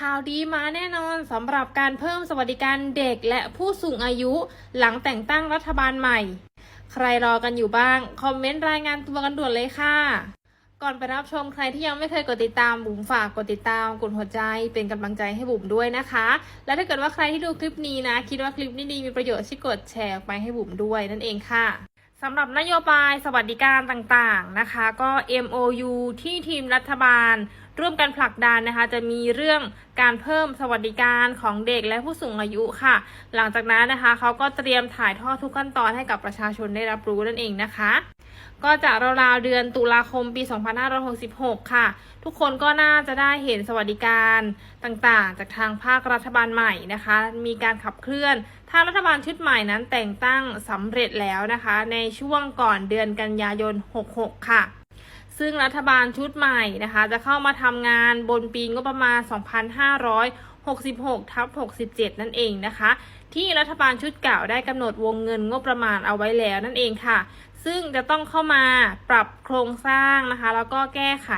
ข่าวดีมาแน่นอนสำหรับการเพิ่มสวัสดิการเด็กและผู้สูงอายุหลังแต่งตั้งรัฐบาลใหม่ ใครรอกันอยู่บ้าง คอมเมนต์รายงานตัวกันด่วนเลยค่ะ ก่อนไปรับชมใครที่ยังไม่เคยกดติดตามบุ๋มฝากกดติดตามกดหัวใจเป็นกำลังใจให้บุ๋มด้วยนะคะ และถ้าเกิดว่าใครที่ดูคลิปนี้นะ คิดว่าคลิปนี้ดีมีประโยชน์ช่วยกดแชร์ไปให้บุ๋มด้วยนั่นเองค่ะ สำหรับนโยบายสวัสดิการต่างๆนะคะ ก็ MOU ที่ทีมรัฐบาล ร่วมกันผลักดันนะคะ จะมีเรื่องการเพิ่มสวัสดิการของเด็กและผู้สูงอายุค่ะ หลังจากนั้นนะคะเขาก็เตรียมถ่ายทอดทุกขั้นตอนให้กับประชาชนได้รับรู้นั่นเองนะคะ ก็จะราวๆเดือนตุลาคมปี 2566 ค่ะ ทุกคนก็น่าจะได้เห็นสวัสดิการต่างๆ จากทางภาครัฐบาลใหม่นะคะ มีการขับเคลื่อน ถ้ารัฐบาลชุดใหม่นั้นแต่งตั้งสำเร็จแล้วนะคะ ในช่วงก่อนเดือนกันยายน 66 ค่ะซึ่งรัฐบาลชุดใหม่นะคะ จะเข้ามาทำงานบนปีงบประมาณ 2566 ทับ 67 นั่นเองนะคะ ที่รัฐบาลชุดเก่าได้กำหนดวงเงินงบประมาณเอาไว้แล้วนั่นเองค่ะ ซึ่งจะต้องเข้ามาปรับโครงสร้างนะคะ แล้วก็แก้ไข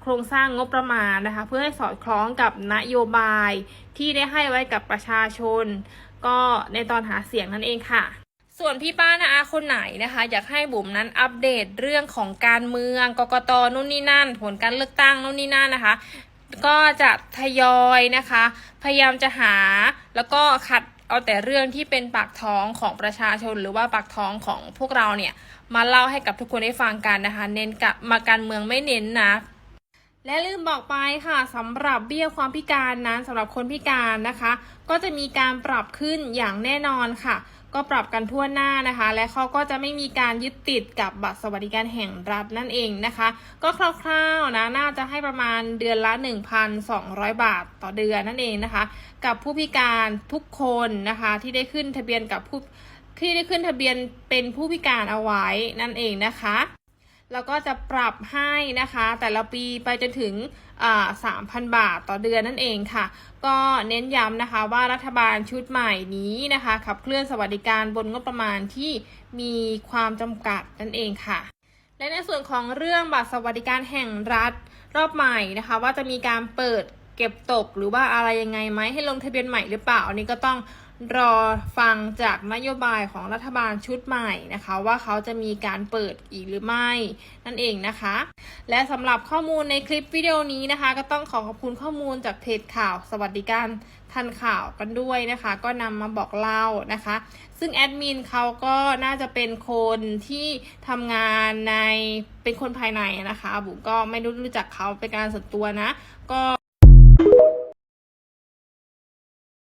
โครงสร้างงบประมาณนะคะ เพื่อให้สอดคล้องกับนโยบายที่ได้ให้ไว้กับประชาชน ก็ในตอนหาเสียงนั่นเองค่ะ ส่วนพี่ป้านะอาคนไหนนะคะ อยากให้บุ๋มนั้นอัปเดตเรื่องของการเมืองกกตนู่นนี่นั่น ผลการเลือกตั้งนู่นนี่นั่นนะคะก็จะทยอยนะคะ พยายามจะหาแล้วก็คัด เอาแต่เรื่องที่เป็นปากท้องของประชาชน หรือว่าปากท้องของพวกเราเนี่ยมาเล่าให้กับทุกคนได้ฟังกันนะคะ เน้นกับมาการเมืองไม่เน้นนะและลืมบอกไปค่ะสำหรับเบี้ยความพิการนั้นสำหรับคนพิการนะคะ ก็จะมีการปรับขึ้นอย่างแน่นอนค่ะ ก็ปรับกันทั่วหน้านะคะ และเขาก็จะไม่มีการยึดติดกับบัตรสวัสดิการแห่งรัฐนั่นเองนะคะ ก็คร่าวๆนะน่าจะให้ประมาณเดือนละ 1,200 บาทต่อเดือนนั่นเองนะคะ กับผู้พิการทุกคนนะคะที่ได้ขึ้นทะเบียนกับผู้ที่ได้ขึ้นทะเบียนเป็นผู้พิการเอาไว้นั่นเองนะคะ แล้วก็จะปรับให้นะคะ แต่ละปีไปจนถึงอ่า3,000บาทต่อเดือนนั่นเองค่ะ ก็เน้นย้ำนะคะว่ารัฐบาลชุดใหม่นี้นะคะ ขับเคลื่อนสวัสดิการบนงบประมาณที่มีความจำกัดนั่นเองค่ะ และในส่วนของเรื่องบัตรสวัสดิการแห่งรัฐรอบใหม่นะคะ ว่าจะมีการเปิดเก็บตกหรือว่าอะไรยังไงไหมให้ลงทะเบียนใหม่หรือเปล่าอันนี้ก็ต้อง รอฟังจากนโยบายของรัฐบาลชุดใหม่นะคะ ว่าเขาจะมีการเปิดอีกหรือไม่ นั่นเองนะคะ และสำหรับข้อมูลในคลิปวิดีโอนี้นะคะ ก็ต้องขอขอบคุณข้อมูลจากเพจข่าว สวัสดิการทันข่าวกันด้วยนะคะ ก็นำมาบอกเล่านะคะ ซึ่งแอดมินเขาก็น่าจะเป็นคนที่ทำงานในเป็นคนภายในนะคะบุ๋มก็ไม่รู้รู้จักเขาเป็นการส่วนตัวนะ ก็